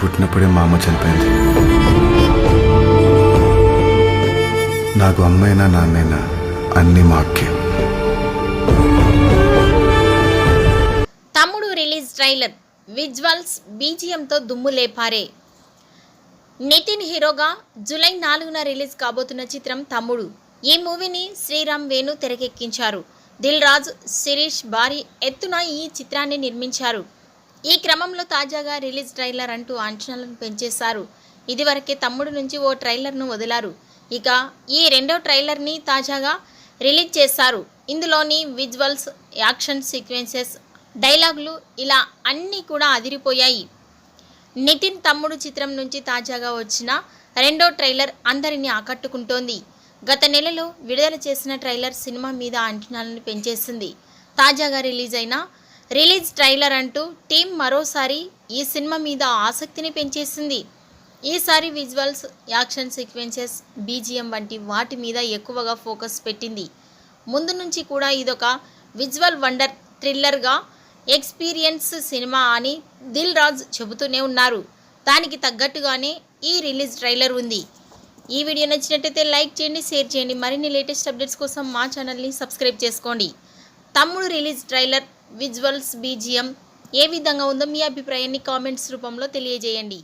పుట్టినప్పుడే మా అమ్మ చనిపోయింది. నాకు అమ్మైనా నాన్నైనా అన్ని మా అక్కే. తమ్ముడు రిలీజ్ ట్రైలర్. విజువల్స్ బీజియంతో దుమ్ము లేపారే. నితిన్ హీరోగా జూలై నాలుగున రిలీజ్ కాబోతున్న చిత్రం తమ్ముడు. ఈ మూవీని శ్రీరామ్ వేణు తెరకెక్కించారు. దిల్ రాజు శిరీష్ భారీ ఎత్తున ఈ చిత్రాన్ని నిర్మించారు. ఈ క్రమంలో తాజాగా రిలీజ్ ట్రైలర్ అంటూ అంచనాలను పెంచేశారు. ఇదివరకే తమ్ముడు నుంచి ఓ ట్రైలర్ను వదిలారు. ఇక ఈ రెండో ట్రైలర్ని తాజాగా రిలీజ్ చేశారు. ఇందులోని విజువల్స్ యాక్షన్ సీక్వెన్సెస్ డైలాగులు ఇలా అన్నీ కూడా అదిరిపోయాయి. నితిన్ తమ్ముడు చిత్రం నుంచి తాజాగా వచ్చిన రెండో ట్రైలర్ అందరినీ ఆకట్టుకుంటోంది. గత నెలలో విడుదల చేసిన ట్రైలర్ సినిమా మీద అంచనాలను పెంచేసింది. తాజాగా రిలీజ్ అయిన రిలీజ్ ట్రైలర్ అంటూ టీం మరోసారి ఈ సినిమా మీద ఆసక్తిని పెంచేసింది. ఈసారి విజువల్స్ యాక్షన్ సీక్వెన్సెస్ బీజిఎం వంటి వాటి మీద ఎక్కువగా ఫోకస్ పెట్టింది. ముందు నుంచి కూడా ఇదొక విజువల్ వండర్ థ్రిల్లర్గా ఎక్స్పీరియన్స్ సినిమా అని దిల్ రాజ్ చెబుతూనే ఉన్నారు. దానికి తగ్గట్టుగానే ఈ రిలీజ్ ట్రైలర్ ఉంది. ఈ వీడియో నచ్చినట్టయితే లైక్ చేయండి షేర్ చేయండి. మరిన్ని లేటెస్ట్ అప్డేట్స్ కోసం మా ఛానల్ని సబ్స్క్రైబ్ చేసుకోండి. Thammudu release trailer visuals BGM ఏ విధంగా ఉందో మీ అభిప్రాయాన్ని కామెంట్స్ రూపంలో తెలియజేయండి.